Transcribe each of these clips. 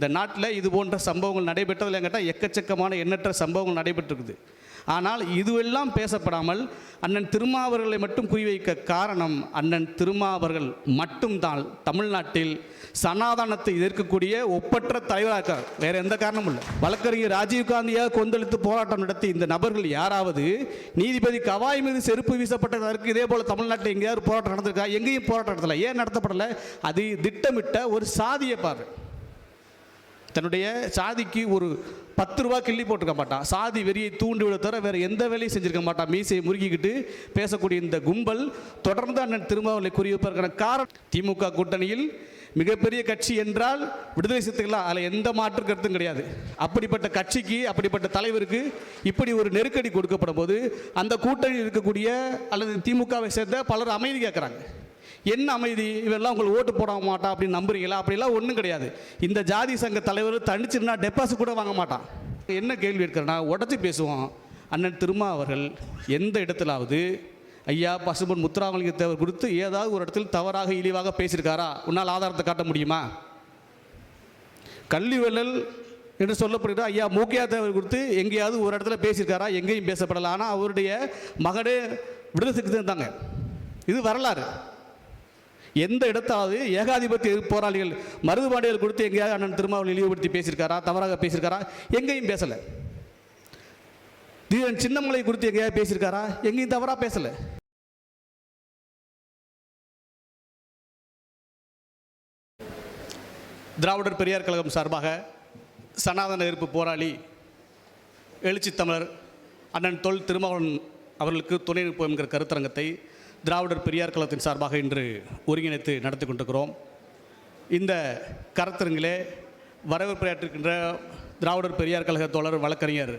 இந்த நாட்டில் இது போன்ற சம்பவங்கள் நடைபெற்றதில் கேட்டால் எக்கச்சக்கமான எண்ணற்ற சம்பவங்கள் நடைபெற்றிருக்குது. ஆனால் இதுவெல்லாம் பேசப்படாமல் அண்ணன் திருமாவர்களை மட்டும் குறிவைக்க காரணம் அண்ணன் திருமாவர்கள் மட்டும்தான். தமிழ்நாட்டில் சனாதனத்தை எதிர்க்கக்கூடிய ஒப்பற்ற தலைவராக இருக்கார். வேற எந்த காரணமும் இல்லை. வழக்கறிஞர் ராஜீவ்காந்தியாக கொந்தளித்து போராட்டம் நடத்தி இந்த நபர்கள் யாராவது நீதிபதி கவாய் மீது செருப்பு வீசப்பட்டதற்கு இதே போல தமிழ்நாட்டில் எங்கேயாவது போராட்டம் நடந்திருக்கா? எங்கேயும் போராட்டம் நடத்தலை. ஏன் நடத்தப்படலை? அது திட்டமிட்ட ஒரு சாதியை பார்வை. தன்னுடைய சாதிக்கு ஒரு பத்து ரூபா கிள்ளி போட்டிருக்க மாட்டான். சாதி வெறியை தூண்டி விட தவிர வேறு எந்த வேலையும் செஞ்சுருக்க மாட்டான். மீசையை முறுக்கிக்கிட்டு பேசக்கூடிய இந்த கும்பல் தொடர்ந்து அண்ணன் திருமாவளை கூறியிருப்பதற்கான காரணம் திமுக கூட்டணியில் மிகப்பெரிய கட்சி என்றால் விடுதலை சிறுத்தைகளா அதில் எந்த மாற்று கருத்தும் கிடையாது. அப்படிப்பட்ட கட்சிக்கு அப்படிப்பட்ட தலைவருக்கு இப்படி ஒரு நெருக்கடி கொடுக்கப்படும் போது அந்த கூட்டணியில் இருக்கக்கூடிய அல்லது திமுகவை சேர்ந்த பலர் அமைதி கேட்குறாங்க. என்ன அமைதி? இவெல்லாம் உங்களுக்கு ஓட்டு போட மாட்டான் அப்படின்னு நம்புறீங்களா? அப்படிலாம் ஒன்றும் கிடையாது. இந்த ஜாதி சங்க தலைவர் தனிச்சிருந்தா டெபாசிட் கூட வாங்க மாட்டான். என்ன கேள்வி இருக்கிறேன்னா உடச்சி பேசுவோம். அண்ணன் திருமா அவர்கள் எந்த இடத்துலாவது ஐயா பசுபன் முத்துராமலிங்க தேவர் குறித்து ஏதாவது ஒரு இடத்தில் தவறாக இழிவாக பேசியிருக்காரா? உன்னால் ஆதாரத்தை காட்ட முடியுமா? கல்விவள்ளல் என்று சொல்லப்படுகிற ஐயா மூக்கியா தேவர் குறித்து எங்கேயாவது ஒரு இடத்துல பேசியிருக்காரா? எங்கேயும் பேசப்படலை. ஆனால் அவருடைய மகனே விடுதலை சிறுத்தை இருந்தாங்க. இது வரலாறு. எந்த இடத்தாவது ஏகாதிபத்திய போராளிகள் மருதுபாண்டியர் கொடுத்து எங்கேயாவது அண்ணன் திருமாவளி இழிவுபடுத்தி பேசியிருக்காரா? தவறாக பேசியிருக்காரா? எங்கேயும் பேசலை. தீரன் சின்னமலை குறித்து எங்கேயாவது பேசியிருக்காரா? எங்கேயும் தவறாக பேசலை. திராவிடர் பெரியார் கழகம் சார்பாக சனாதன எதிர்ப்பு போராளி எழுச்சி தமிழர் அண்ணன் தொல் திருமாவளவன் அவர்களுக்கு துணை நிற்போம் என்கிற கருத்தரங்கத்தை திராவிடர் பெரியார் கழகத்தின் சார்பாக இன்று ஒருங்கிணைத்து நடத்தி கொண்டிருக்கிறோம். இந்த கருத்தரங்கிலே வரவேற்புரையாற்றிருக்கின்ற திராவிடர் பெரியார் கழக தோழர் வழக்கறிஞர்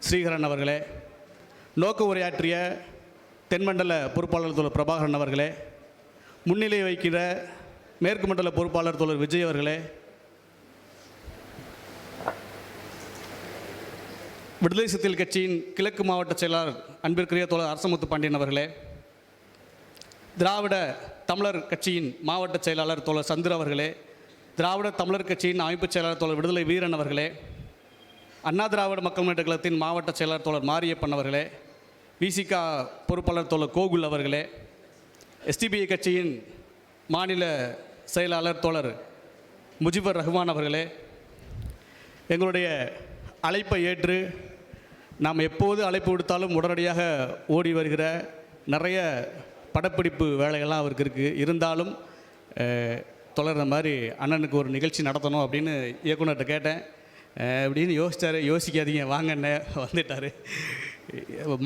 ஸ்ரீகரன் அவர்களே நோக்க உரையாற்றிய தென்மண்டல பொறுப்பாளர் தோழர் பிரபாகரன் அவர்களே முன்னிலை வைக்கிற மேற்கு மண்டல பொறுப்பாளர் தோழர் விஜய் அவர்களே விடுதலை சிறுத்தைகள் கட்சியின் கிழக்கு மாவட்ட செயலாளர் அன்பிற்குரிய தோழர் அரசமுத்து பாண்டியன் அவர்களே திராவிட தமிழர் கட்சியின் மாவட்ட செயலாளர் தோழர் சந்திர அவர்களே திராவிட தமிழர் கட்சியின் அமைப்பு செயலாளர் தோழர் விடுதலை வீரன் அவர்களே அண்ணா திராவிட மக்கள் முன்னேற்ற கழகத்தின் மாவட்ட செயலாளர் தோழர் மாரியப்பன் அவர்களே விசிகா பொறுப்பாளர் தோழர் கோகுல் அவர்களே எஸ்டிபிஐ கட்சியின் மாநில செயலாளர் தோழர் முஜிபர் ரஹ்மான் அவர்களே எங்களுடைய அழைப்பை ஏற்று நாம் எப்போது அழைப்பு விடுத்தாலும் உடனடியாக ஓடி வருகிற நிறைய படப்பிடிப்பு வேலைகள்லாம் அவருக்கு இருக்குது இருந்தாலும் தொடர்ற மாதிரி அண்ணனுக்கு ஒரு நிகழ்ச்சி நடத்தணும் அப்படின்னு இயக்குனர்கிட்ட கேட்டேன். அப்படின்னு யோசித்தார் யோசிக்காதீங்க வாங்கண்ணே வந்துட்டார்.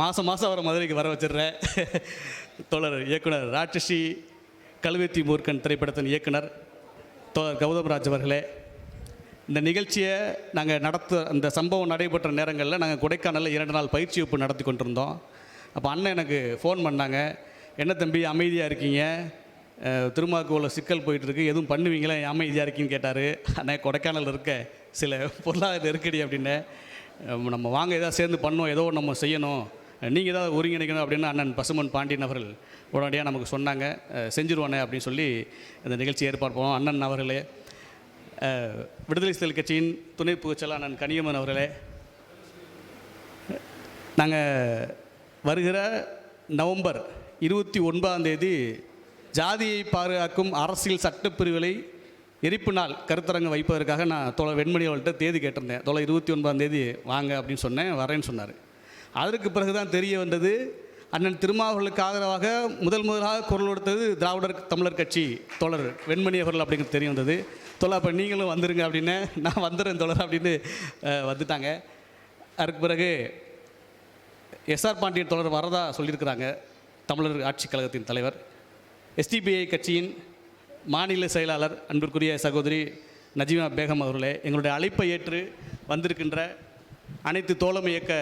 மாதம் மாதம் அவரை மதுரைக்கு வர வச்சிடுறேன். தொடர் இயக்குனர் ராட்சசி கல்வெத்தி மூர்க்கன் திரைப்படத்தின் இயக்குனர் தோழர் கௌதம்ராஜ் அவர்களே. இந்த நிகழ்ச்சியை நாங்கள் நடத்த அந்த சம்பவம் நடைபெற்ற நேரங்களில் நாங்கள் கொடைக்கானலில் இரண்டு நாள் பயிற்சி வகுப்பு நடத்தி கொண்டிருந்தோம். அப்போ அண்ணன் எனக்கு ஃபோன் பண்ணாங்க. என்ன தம்பி அமைதியாக இருக்கீங்க? அஹ், திருமாவுக்கு உள்ள சிக்கல் போயிட்டுருக்கு. எதுவும் பண்ணுவீங்களா? அமைதியாக இருக்கீங்கன்னு கேட்டார். அண்ணன் கொடைக்கானல் இருக்க. சில பொருளாதார நெருக்கடி அப்படின்னு. நம்ம வாங்க ஏதாவது சேர்ந்து பண்ணோம் ஏதோ நம்ம செய்யணும். நீங்கள் ஏதாவது ஒருங்கிணைக்கணும் அப்படின்னு அண்ணன் பசுமன் பாண்டியன் அவர்கள் உடனடியாக நமக்கு சொன்னாங்க. அஹ், செஞ்சிருவானே அப்படின்னு சொல்லி இந்த நிகழ்ச்சி ஏற்பாடு பண்ணோம். அண்ணன் அவர்களே விடுதலை சிறுத்தைகள் கட்சியின் துணை பொதுச்செயலாளர் அண்ணன் கனியம்மன் அவர்களே நாங்கள் வருகிற நவம்பர் இருபத்தி ஒன்பதாம் தேதி ஜாதியை பாதுகாக்கும் அரசியல் சட்டப்பிரிவுகளை எரிப்பு நாள் கருத்தரங்கு வைப்பதற்காக நான் தோழர் வெண்மணி அவள்கிட்ட தேதி கேட்டிருந்தேன். தோழர் இருபத்தி ஒன்பதாம் தேதி வாங்க அப்படின்னு சொன்னேன் வரேன்னு சொன்னார். அதற்கு பிறகு தான் தெரிய வந்தது அண்ணன் திருமாவர்களுக்கு ஆதரவாக முதல் முதலாக குரல் கொடுத்தது திராவிடர் தமிழர் கட்சி தோழர் வெண்மணி அவர்கள் அப்படிங்கிறது தெரிய வந்தது. தோழர் அப்போ நீங்களும் வந்துருங்க அப்படின்னு நான் வந்துடுறேன் தோழர் அப்படின்னு வந்துட்டாங்க. அதுக்கு பிறகு எஸ்ஆர் பாண்டியன் தொடர் வரதா சொல்லியிருக்கிறாங்க. தமிழர் ஆட்சிக் கழகத்தின் தலைவர் எஸ்டிபிஐ கட்சியின் மாநில செயலாளர் அன்பிற்குரிய சகோதரி நஜீமா பேகம் அவர்களே எங்களுடைய அழைப்பை ஏற்று வந்திருக்கின்ற அனைத்து தோழம் இயக்க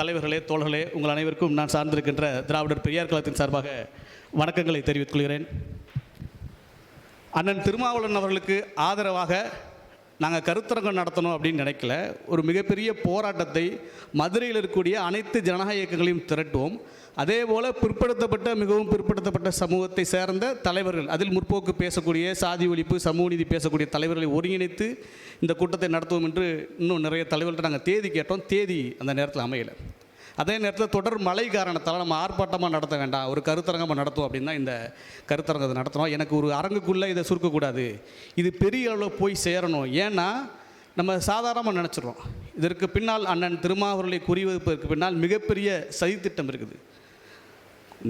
தலைவர்களே தோழர்களே உங்கள் அனைவருக்கும் நான் சார்ந்திருக்கின்ற திராவிடர் பெரியார் கழகத்தின் சார்பாக வணக்கங்களை தெரிவித்துக் கொள்கிறேன். அண்ணன் திருமாவளவன் அவர்களுக்கு ஆதரவாக நாங்கள் கருத்தரங்கம் நடத்தணும் அப்படின்னு நினைக்கல. ஒரு மிகப்பெரிய போராட்டத்தை மதுரையில் இருக்கக்கூடிய அனைத்து ஜனநாயக இயக்கங்களையும் திரட்டுவோம். அதே போல் பிற்படுத்தப்பட்ட மிகவும் பிற்படுத்தப்பட்ட சமூகத்தை சேர்ந்த தலைவர்கள் அதில் முற்போக்கு பேசக்கூடிய சாதி ஒழிப்பு சமூக நீதி பேசக்கூடிய தலைவர்களை ஒருங்கிணைத்து இந்த கூட்டத்தை நடத்துவோம் என்று இன்னும் நிறைய தலைவர்கள்ட்ட நாங்கள் தேதி கேட்டோம். தேதி அந்த நேரத்தில் அமையலை. அதே நேரத்தில் தொடர் மழை காரணத்தால் நம்ம ஆர்ப்பாட்டமாக நடத்த வேண்டாம். ஒரு கருத்தரங்கமாக நடத்துவோம் அப்படின்னா தான் இந்த கருத்தரங்கத்தை நடத்துகிறோம் எனக்கு ஒரு அரங்குக்குள்ளே இதை சுருக்கக்கூடாது. இது பெரிய அளவில் போய் சேரணும். ஏன்னா நம்ம சாதாரணமாக நினச்சிடுறோம் இதற்கு பின்னால் அண்ணன் திருமாவர்களை குறிவைப்பதற்கு பின்னால் மிகப்பெரிய சதித்திட்டம் இருக்குது.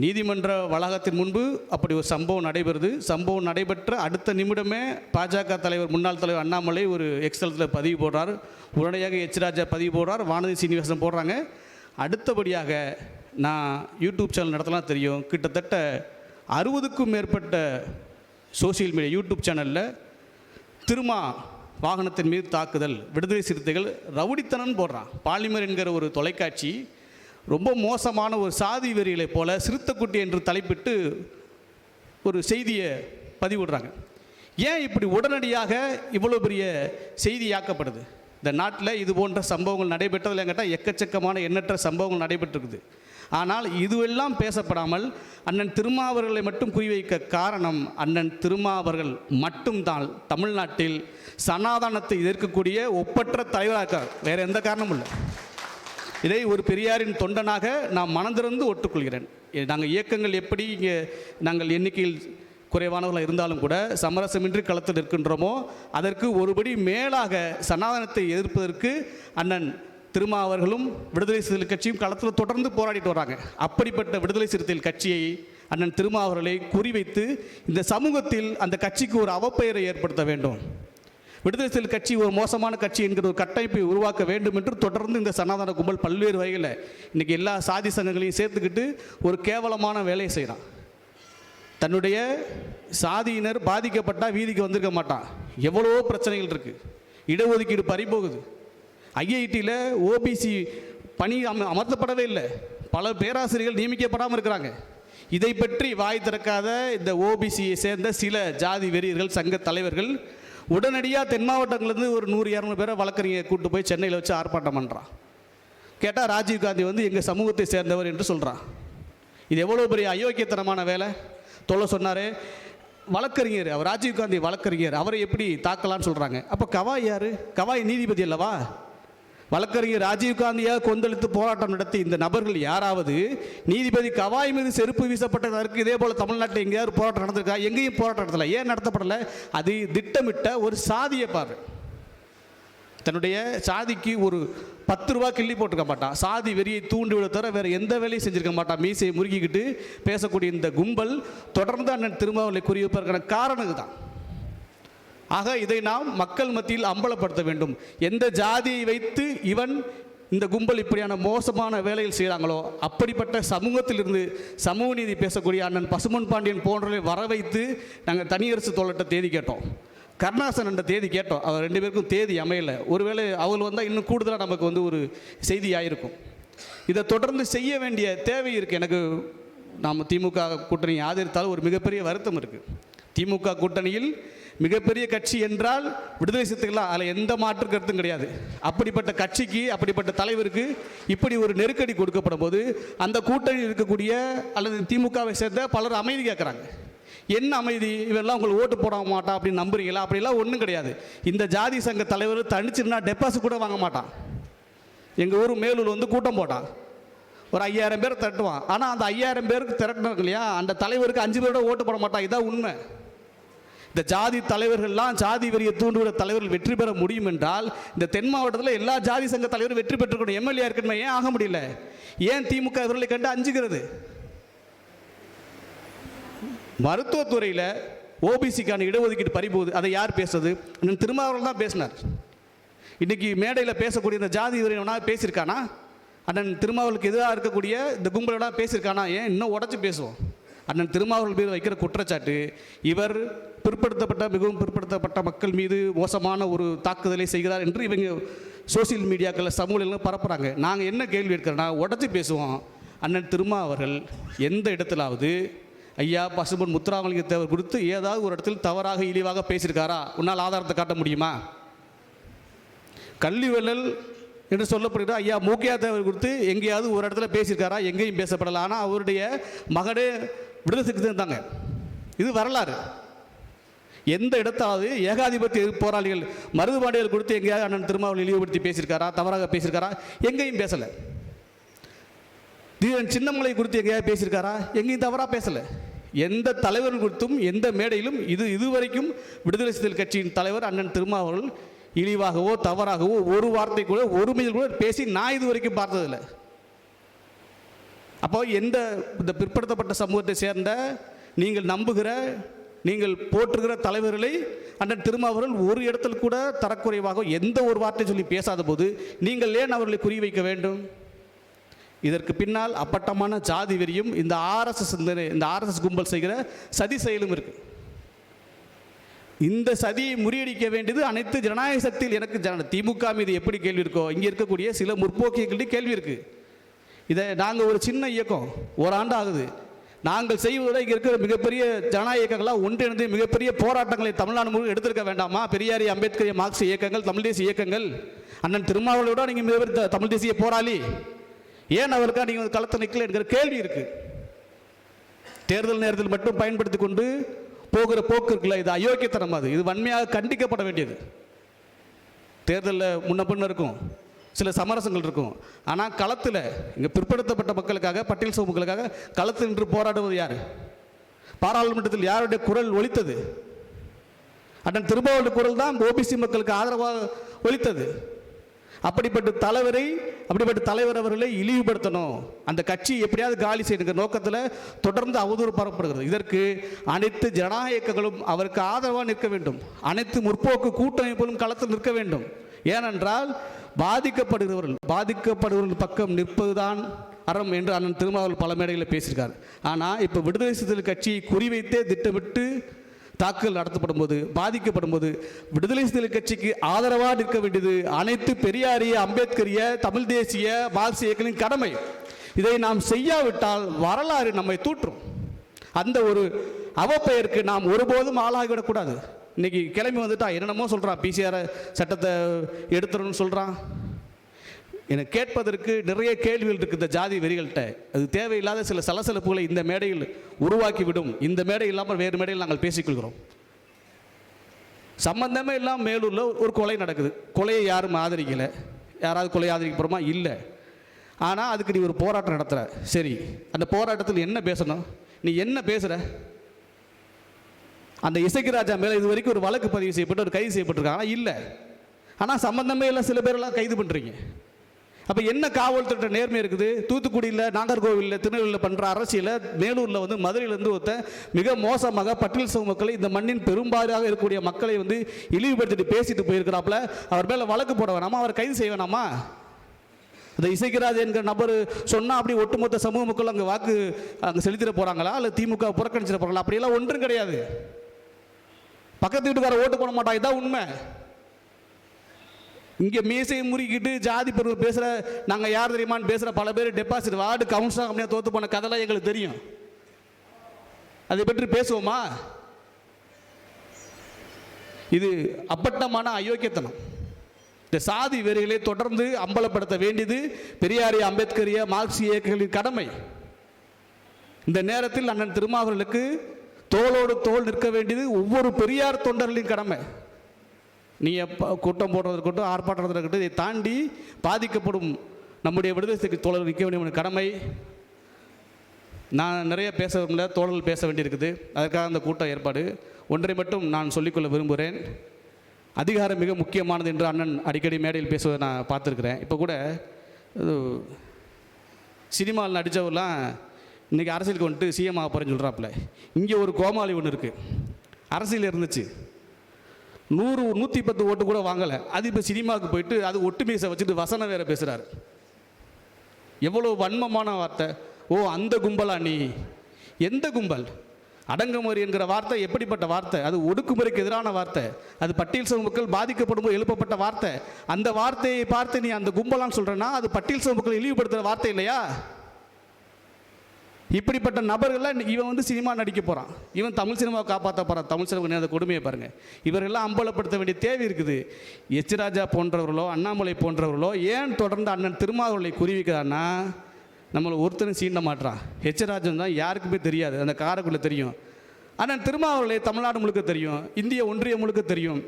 நீதிமன்ற வளாகத்தின் முன்பு அப்படி ஒரு சம்பவம் நடைபெறுது. சம்பவம் நடைபெற்ற அடுத்த நிமிடமே பாஜக தலைவர் முன்னாள் தலைவர் அண்ணாமலை ஒரு எக்ஸலத்தில் பதிவு போடுறார். உடனடியாக எச். ராஜா பதிவு போடுறார். வானதி சீனிவாசன் போடுறாங்க. அடுத்தபடியாக நான் யூடியூப் சேனல் நடத்தலாம் தெரியும். கிட்டத்தட்ட அறுபதுக்கும் மேற்பட்ட சோஷியல் மீடியா யூடியூப் சேனலில் திருமா வாகனத்தின் மீது தாக்குதல் விடுதலை சிறுத்தைகள் ரவுடித்தனன் போடுறான். பாலிமர் என்கிற ஒரு தொலைக்காட்சி ரொம்ப மோசமான ஒரு சாதி வெறிகளை போல சிறுத்தைக்குட்டி என்று தலைப்பிட்டு ஒரு செய்தியை பதிவிடுறாங்க. ஏன் இப்படி உடனடியாக இவ்வளோ பெரிய செய்தியாக்கப்படுது இந்த நாட்டில் இது போன்ற சம்பவங்கள் நடைபெற்றதில் கேட்டால் எக்கச்சக்கமான எண்ணற்ற சம்பவங்கள் நடைபெற்றிருக்குது. ஆனால் இதுவெல்லாம் பேசப்படாமல் அண்ணன் திருமாவர்களை மட்டும் குறிவைக்க காரணம் அண்ணன் திருமாவர்கள் மட்டும்தான். தமிழ்நாட்டில் சனாதானத்தை எதிர்க்கக்கூடிய ஒப்பற்ற தலைவராக இருக்கார். வேறு எந்த காரணமும் இல்லை. இதை ஒரு பெரியாரின் தொண்டனாக நான் மனந்திறந்து ஒட்டுக்கொள்கிறேன் நாங்கள் இயக்கங்கள் எப்படி இங்கே நாங்கள் எண்ணிக்கையில் குறைவானவர்களாக இருந்தாலும் கூட சமரசமின்றி களத்தில் இருக்கின்றோமோ அதற்கு ஒருபடி மேலாக சனாதனத்தை எதிர்ப்பதற்கு அண்ணன் திருமா அவர்களும் விடுதலை சிறுத்தைகள் கட்சியும் களத்தில் தொடர்ந்து போராடிட்டு வராங்க. அப்படிப்பட்ட விடுதலை சிறுத்தைகள் கட்சியை அண்ணன் திருமா அவர்களை குறிவைத்து இந்த சமூகத்தில் அந்த கட்சிக்கு ஒரு அவப்பெயரை ஏற்படுத்த வேண்டும். விடுதலை செல் கட்சி ஒரு மோசமான கட்சி என்கிற ஒரு கட்டமைப்பை உருவாக்க வேண்டும் என்று தொடர்ந்து இந்த சனாதன கும்பல் பல்வேறு வகையில் இன்றைக்கி எல்லா சாதி சங்கங்களையும் சேர்த்துக்கிட்டு ஒரு கேவலமான வேலையை செய்கிறான் தன்னுடைய சாதியினர் பாதிக்கப்பட்டால் வீதிக்கு வந்திருக்க மாட்டான். எவ்வளவோ பிரச்சனைகள் இருக்குது இடஒதுக்கீடு பறிபோகுது. ஐஐடியில் ஓபிசி பணி அம அமர்த்தப்படவே இல்லை. பல பேராசிரியர்கள் நியமிக்கப்படாமல் இருக்கிறாங்க. இதை பற்றி வாய் திறக்காத இந்த ஓபிசியை சேர்ந்த சில ஜாதி வெறியர்கள் சங்க தலைவர்கள் உடனடியாக தென் மாவட்டங்கள்லேருந்து ஒரு நூறு இரநூறு பேரை வழக்கறிஞர் கூட்டு போய் சென்னையில் வச்சு ஆர்ப்பாட்டம் பண்ணுறான் கேட்டால் ராஜீவ்காந்தி வந்து எங்கள் சமூகத்தை சேர்ந்தவர் என்று சொல்கிறான் இது எவ்வளோ பெரிய அயோக்கியத்தனமான வேலை? தொல்லை சொன்னார். வழக்கறிஞர் அவர் ராஜீவ் காந்தி வழக்கறிஞர் அவரை எப்படி தாக்கலான்னு சொல்கிறாங்க அப்போ கவாய் யார்? கவாய் நீதிபதி அல்லவா? வழக்கறிஞர் ராஜீவ்காந்தியாக கொந்தளித்து போராட்டம் நடத்தி இந்த நபர்கள் யாராவது நீதிபதி கவாய் மீது செருப்பு வீசப்பட்டதற்கு இதே போல் தமிழ்நாட்டில் எங்கேயாவது போராட்டம் நடந்திருக்கா? எங்கேயும் போராட்டம் நடத்தலை. ஏன் நடத்தப்படலை? அது திட்டமிட்ட ஒரு சாதிய பார்வை. தன்னுடைய சாதிக்கு ஒரு பத்து ரூபா கிள்ளி போட்டிருக்க மாட்டான் சாதி வெறியை தூண்டி விட தவிர வேறு எந்த வேலையும் செஞ்சிருக்க மாட்டான் மீசையை முறுக்கிக்கிட்டு பேசக்கூடிய இந்த கும்பல் தொடர்ந்து அண்ணன் திருமாவளை குறிவிப்பதற்கான காரணம் இதுதான். ஆக இதை நாம் மக்கள் மத்தியில் அம்பலப்படுத்த வேண்டும். எந்த ஜாதியை வைத்து இவன் இந்த கும்பல் இப்படியான மோசமான வேலையில் செய்கிறாங்களோ அப்படிப்பட்ட சமூகத்திலிருந்து சமூக நீதி பேசக்கூடிய அண்ணன் பசுமன் பாண்டியன் போன்றவை வர வைத்து நாங்கள் தனியரசு தோழட்ட தேதி கேட்டோம். கருணாசன் என்ற தேதி கேட்டோம். அவர் ரெண்டு பேருக்கும் தேதி அமையலை. ஒருவேளை அவள் வந்தால் இன்னும் கூடுதலாக நமக்கு வந்து ஒரு செய்தி ஆயிருக்கும் இதை தொடர்ந்து செய்ய வேண்டிய தேவை இருக்குது எனக்கு நாம் திமுக கூட்டணி ஆதரித்தால் ஒரு மிகப்பெரிய வருத்தம் இருக்குது திமுக கூட்டணியில் மிகப்பெரிய கட்சி என்றால் விடுதலை சிறுத்தைகள்லாம் அதில் எந்த மாற்று கருத்தும் கிடையாது. அப்படிப்பட்ட கட்சிக்கு அப்படிப்பட்ட தலைவருக்கு இப்படி ஒரு நெருக்கடி கொடுக்கப்படும் போது அந்த கூட்டணியில் இருக்கக்கூடிய அல்லது திமுகவை சேர்ந்த பலர் அமைதி கேட்குறாங்க. என்ன அமைதி? இவெல்லாம் உங்களுக்கு ஓட்டு போட மாட்டான் அப்படின்னு நம்புறீங்களா? அப்படிலாம் ஒன்றும் கிடையாது. இந்த ஜாதி சங்க தலைவர் தனிச்சிருந்தா டெபாசிட் கூட வாங்க மாட்டான். எங்கள் ஊர் மேலூர் வந்து கூட்டம் போட்டான். ஒரு ஐயாயிரம் பேர் திரட்டுவான். ஆனால் அந்த ஐயாயிரம் பேருக்கு திரட்டினாங்க இல்லையா? அந்த தலைவருக்கு அஞ்சு பேரோட ஓட்டு போட மாட்டான். இதான் உண்மை. இந்த ஜாதி தலைவர்கள்லாம் ஜாதி வரியை தூண்டுகிற தலைவர்கள் வெற்றி பெற முடியும் என்றால் இந்த தென் மாவட்டத்தில் எல்லா ஜாதி சங்க தலைவரும் வெற்றி பெற்றுக்கணும் எம்எல்ஏ இருக்கணுமே ஏன் ஆக முடியல? ஏன் திமுக இவர்களை கண்டு அஞ்சுகிறது? மருத்துவத்துறையில் ஓபிசிக்கான இடஒதுக்கீடு பறிபோகுது அதை யார் பேசுறது? திருமாவளவன் தான் பேசினார். இன்னைக்கு மேடையில் பேசக்கூடிய இந்த ஜாதி வரையினா பேசியிருக்கானா? அண்ணன் திருமாவளுக்கு எதிராக இருக்கக்கூடிய இந்த கும்பலோட பேசியிருக்கானா? ஏன் இன்னும் உடச்சி பேசுவோம்? அண்ணன் திருமாவளவன் மீது வைக்கிற குற்றச்சாட்டு இவர் பிற்படுத்தப்பட்ட மிகவும் பிற்படுத்தப்பட்ட மக்கள் மீது மோசமான ஒரு தாக்குதலை செய்கிறார் என்று இவங்க சோசியல் மீடியாக்களில் சமூகங்களில் பரப்புகிறாங்க நாங்கள் என்ன கேள்வி எடுக்கிறோன்னா உடச்சி பேசுவோம். அண்ணன் திருமா அவர்கள் எந்த இடத்துலாவது ஐயா பசுபன் முத்துராமலிங்க தேவர் குறித்து ஏதாவது ஒரு இடத்தில் தவறாக இழிவாக பேசியிருக்காரா? உன்னால் ஆதாரத்தை காட்ட முடியுமா? கல்வி வள்ளல் என்று சொல்லப்படுகிற ஐயா மூக்கியா தேவர் குறித்து எங்கேயாவது ஒரு இடத்துல பேசியிருக்காரா? எங்கேயும் பேசப்படலை. ஆனால் அவருடைய மகனே விடுதலை சிறுத்தை இருந்தாங்க. இது வரலாறு. எந்த இடத்தாவது ஏகாதிபத்திய போராளிகள் மருதுபாண்டியர் கொடுத்து எங்கேயாவது அண்ணன் திருமாவளி இழிவுபடுத்தி பேசியிருக்காரா தவறாக பேசியிருக்காரா? எங்கேயும் பேசலை. தீரன் சின்னமலை குறித்து எங்கேயாவது பேசியிருக்காரா? எங்கேயும் தவறாக பேசலை. எந்த தலைவர் குறித்தும் எந்த மேடையிலும் இது இதுவரைக்கும் விடுதலை சிறுத்தைகள் கட்சியின் தலைவர் அண்ணன் திருமாவளவன் இழிவாகவோ தவறாகவோ ஒரு வார்த்தை கூட ஒருமையில் கூட பேசி நான் இது வரைக்கும் பார்த்ததில்லை. அப்போ எந்த இந்த பிற்படுத்தப்பட்ட சமூகத்தை சேர்ந்த நீங்கள் நம்புகிற நீங்கள் போற்றுகிற தலைவர்களை அண்ணன் திருமாவர்கள் ஒரு இடத்தில் கூட தரக்குறைவாக எந்த ஒரு வார்த்தை சொல்லி பேசாத போது நீங்கள் ஏன் அவர்களை குறிவைக்க வேண்டும்? இதற்கு பின்னால் அப்பட்டமான ஜாதி வெறியும் இந்த ஆர்எஸ்எஸ் இந்த ஆர்எஸ்எஸ் கும்பல் செய்கிற சதி செயலும் இருக்கு. இந்த சதியை முறியடிக்க வேண்டியது அனைத்து ஜனநாயக சக்தியில் எனக்கு ஜன திமுக மீது எப்படி கேள்வி இருக்கோ இங்கே இருக்கக்கூடிய சில முற்போக்கியங்கள்டி கேள்வி இருக்குது இதை நாங்கள் ஒரு சின்ன இயக்கம் ஓராண்டு ஆகுது நாங்கள் செய்வதோட இங்கே இருக்கிற மிகப்பெரிய ஜனநாயக இயக்கங்களாக ஒன்றிணைந்து மிகப்பெரிய போராட்டங்களை தமிழ்நாடு முழு எடுத்திருக்க வேண்டாமா? பெரியாரி அம்பேத்கர் மார்க்ஸ் இயக்கங்கள் தமிழ் தேசிய இயக்கங்கள். அண்ணன் திருமாவளவோட நீங்கள் மிகப்பெரிய தமிழ் தேசிய போராளி. ஏன் அவருக்கா நீங்கள் களத்தை நிற்கல என்கிற கேள்வி இருக்குது தேர்தல் நேரத்தில் மட்டும் பயன்படுத்தி கொண்டு போகிற போக்கு இருக்குல்ல இது அயோக்கியத்தனம் அது. இது வன்மையாக கண்டிக்கப்பட வேண்டியது. தேர்தலில் முன்ன பின்ன இருக்கும். சில சமரசங்கள் இருக்கும். ஆனால் களத்தில் இங்கே பிற்படுத்தப்பட்ட மக்களுக்காக பட்டியல் சமூகங்களுக்காக களத்தில் நின்று போராடுவது யார்? பாராளுமன்றத்தில் யாருடைய குரல் ஒலித்தது? அண்ணன் திருமாவளவன் குரல் தான் ஓபிசி மக்களுக்கு ஆதரவாக ஒலித்தது. அப்படிப்பட்ட தலைவரை அப்படிப்பட்ட தலைவர் அவர்களை இழிவுபடுத்தணும். அந்த கட்சி எப்படியாவது காலி செய்யணுங்கிற நோக்கத்தில் தொடர்ந்து அவதூறு பரப்பப்படுகிறது. இதற்கு அனைத்து ஜனநாயகங்களும் அவருக்கு ஆதரவாக நிற்க வேண்டும். அனைத்து முற்போக்கு கூட்டமைப்புகளும் களத்தில் நிற்க வேண்டும். ஏனென்றால் பாதிக்கப்படுகிறவர்கள் பாதிக்கப்படுகிறவர்கள் பக்கம் நிற்பதுதான் அறம் என்று அண்ணன் திருமாவளவன் பல மேடைகளில் பேசியிருக்கார். ஆனால் இப்போ விடுதலை சிறுத்தைகள் கட்சியை குறிவைத்தே திட்டமிட்டு தாக்குதல் நடத்தப்படும் போது பாதிக்கப்படும் போது விடுதலை சிறுத்தைகள் கட்சிக்கு ஆதரவாக நிற்க வேண்டியது அனைத்து பெரியாரிய அம்பேத்கரிய தமிழ் தேசிய மார்க்சிய இயக்கங்களின் கடமை. இதை நாம் செய்யாவிட்டால் வரலாறு நம்மை தூற்றும். அந்த ஒரு அவப்பெயருக்கு நாம் ஒருபோதும் ஆளாகிவிடக்கூடாது. இன்றைக்கி கிளம்பி வந்துட்டா என்னென்னமோ சொல்கிறான் பிசிஆர் சட்டத்தை எடுத்துடணும்னு சொல்கிறான் எனக்கு கேட்பதற்கு நிறைய கேள்விகள் இருக்குது இந்த ஜாதி வெறிகள்கிட்ட. அது தேவையில்லாத சில சலசலப்புகளை இந்த மேடையில் உருவாக்கிவிடும். இந்த மேடை இல்லாமல் வேறு மேடையில் நாங்கள் பேசிக்கொள்கிறோம். சம்பந்தமே இல்லாமல் மேலூரில் ஒரு கொலை நடக்குது. கொலையை யாரும் ஆதரிக்கலை. யாராவது கொலையை ஆதரிக்க போகிறோமா இல்லை. ஆனால் அதுக்கு நீ ஒரு போராட்டம் நடத்துகிற சரி. அந்த போராட்டத்தில் என்ன பேசணும்? நீ என்ன பேசுகிற அந்த இசைக்கு ராஜா மேலே இது வரைக்கும் ஒரு வழக்கு பதிவு செய்யப்பட்டு ஒரு கைது செய்யப்பட்டிருக்காங்க. ஆனால் இல்லை. ஆனால் சம்பந்தமே இல்லை. சில பேரெல்லாம் கைது பண்ணுறீங்க அப்போ என்ன காவல்துறை நேர்மை இருக்குது? தூத்துக்குடியில் நாகர்கோவிலில் திருநெல்வேலியில் பண்ணுற அரசியலில் மேலூரில் வந்து மதுரையிலேருந்து ஒருத்தன் மிக மோசமாக பட்டியல் சமூக மக்களை இந்த மண்ணின் பெரும்பாலாக இருக்கக்கூடிய மக்களை வந்து இழிவுபடுத்திட்டு பேசிட்டு போயிருக்கிறாப்புல. அவர் மேலே வழக்கு போட வேணாமா? அவர் கைது செய்ய வேணாமா? அந்த இசைக்கிராஜ் என்கிற நபர் சொன்னால் அப்படி ஒட்டுமொத்த சமூக மக்கள் அங்கே வாக்கு அங்கே செலுத்திட போகிறாங்களா இல்லை திமுக புறக்கணிச்சிட போகிறாங்களா அப்படியெல்லாம் ஒன்றும் கிடையாது. பக்கத்து வீட்டுக்கார ஓட்டு போட மாட்டான். இதான் உண்மை. இங்கே மீசையை முறுக்கிட்டு ஜாதி பெருமை பேசுகிற நாங்கள் யார் தெரியுமான்னு பேசுகிற பல பேர் டெபாசிட் வார்டு கவுன்சிலர் அப்படியே தோற்று போன கதைலாம் எங்களுக்கு தெரியும். அதை பற்றி பேசுவோமா? இது அப்பட்டமான அயோக்கியத்தனம். இந்த சாதி வெறிகளை தொடர்ந்து அம்பலப்படுத்த வேண்டியது பெரியாரிய அம்பேத்கரிய மார்க்சிய இயக்கங்களின் கடமை. இந்த நேரத்தில் அண்ணன் திருமாவர்களுக்கு தோளோடு தோல் நிற்க வேண்டியது ஒவ்வொரு பெரியார் தொண்டர்களின் கடமை. நீ எப்போ கூட்டம் போடுறது இருக்கட்டும் ஆர்ப்பாட்டம் இருக்கட்டும் இதை தாண்டி பாதிக்கப்படும் நம்முடைய விடுதலை சிறுத்தை தோழர் நிற்க வேண்டிய கடமை. நான் நிறைய பேச விரும்பல தோழர்கள் பேச வேண்டியிருக்குது. அதற்காக அந்த கூட்டம் ஏற்பாடு. ஒன்றை மட்டும் நான் சொல்லிக்கொள்ள விரும்புகிறேன். அதிகாரம் மிக முக்கியமானது என்று அண்ணன் அடிக்கடி மேடையில் பேசுவதை நான் பார்த்துருக்குறேன். இப்போ கூட சினிமாவில் நடித்தவர்லாம் இன்றைக்கி அரசியலுக்கு வந்துட்டு சிஎம் ஆக போகிறேன்னு சொல்கிறாப்புல இங்கே ஒரு கோமாளி ஒன்று இருக்குது அரசியல் இருந்துச்சு. நூறு நூற்றி பத்து ஓட்டு கூட வாங்கலை. அது இப்போ சினிமாவுக்கு போயிட்டு அது ஒட்டு மீசை வச்சுட்டு வசனம் வேறு பேசுகிறாரு எவ்வளோ வன்மமான வார்த்தை. ஓ அந்த கும்பலா நீ? எந்த கும்பல்? அடங்குமுறை என்கிற வார்த்தை எப்படிப்பட்ட வார்த்தை? அது ஒடுக்குமுறைக்கு எதிரான வார்த்தை. அது பட்டியல் சமூக மக்கள் பாதிக்கப்படும் போது எழுப்பப்பட்ட வார்த்தை. அந்த வார்த்தையை பார்த்து நீ அந்த கும்பலான்னு சொல்கிறேன்னா அது பட்டியல் சமூக மக்கள் இழிவுபடுத்துகிற வார்த்தை இல்லையா? இப்படிப்பட்ட நபர்கள்லாம் இவன் வந்து சினிமா நடிக்க போகிறான் இவன் தமிழ் சினிமாவை காப்பாற்ற போகிறான் தமிழ் சினிமா அந்த கொடுமையை பாருங்கள் இவரெல்லாம் அம்பலப்படுத்த வேண்டிய தேவை இருக்குது. எச்ராஜா போன்றவர்களோ அண்ணாமலை போன்றவர்களோ ஏன் தொடர்ந்து அண்ணன் திருமாவளை குறிவிக்கிறான்னா நம்மளை ஒருத்தரும் சீண்ட மாட்றான் எச்ராஜன் தான் யாருக்குமே தெரியாது. அந்த காரைக்குள்ளே தெரியும். அண்ணன் திருமாவளை தமிழ்நாடு முழுக்க தெரியும். இந்திய ஒன்றியம் முழுக்க தெரியும்.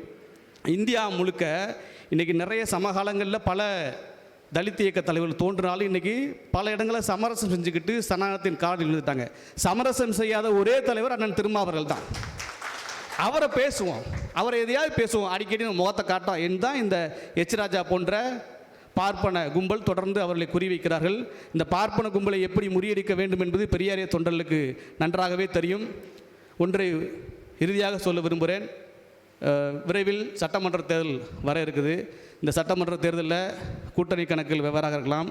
இந்தியா முழுக்க இன்றைக்கி நிறைய சமகாலங்களில் பல தலித் இயக்க தலைவர்கள் தோன்றினாலும் இன்றைக்கி பல இடங்களில் சமரசம் செஞ்சுக்கிட்டு சனாதனத்தின் காலில் இருந்துட்டாங்க சமரசம் செய்யாத ஒரே தலைவர் அண்ணன் திருமாவர்கள் தான். அவரை பேசுவோம். அவரை எதையாவது பேசுவோம். அடிக்கடி நம்ம முகத்தை காட்டோம் என் தான் இந்த எச் ராஜா போன்ற பார்ப்பன கும்பல் தொடர்ந்து அவர்களை குறிவைக்கிறார்கள் இந்த பார்ப்பன கும்பலை எப்படி முறியடிக்க வேண்டும் என்பது பெரியாரிய தொண்டர்களுக்கு நன்றாகவே தெரியும். ஒன்றை இறுதியாக சொல்ல விரும்புகிறேன். விரைவில் சட்டமன்ற தேர்தல் வர இருக்குது. இந்த சட்டமன்ற தேர்தலில் கூட்டணி கணக்கில் வெவ்வேறாக இருக்கலாம்.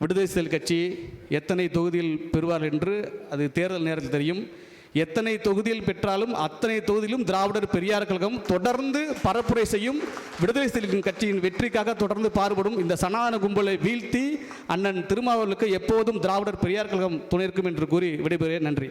விடுதலை செயல் கட்சி எத்தனை தொகுதியில் பெறுவார் என்று அது தேர்தல் நேரத்தில் தெரியும். எத்தனை தொகுதியில் பெற்றாலும் அத்தனை தொகுதியிலும் திராவிடர் பெரியார் கழகம் தொடர்ந்து பரப்புரை செய்யும் விடுதலை சிறுத்தைகள் கட்சியின் வெற்றிக்காக தொடர்ந்து பாடுபடும் இந்த சனாதன கும்பலை வீழ்த்தி அண்ணன் திருமாவளுக்கு எப்போதும் திராவிடர் பெரியார் கழகம் துணை இருக்கும் என்று கூறி விடைபெறுகிறேன். நன்றி.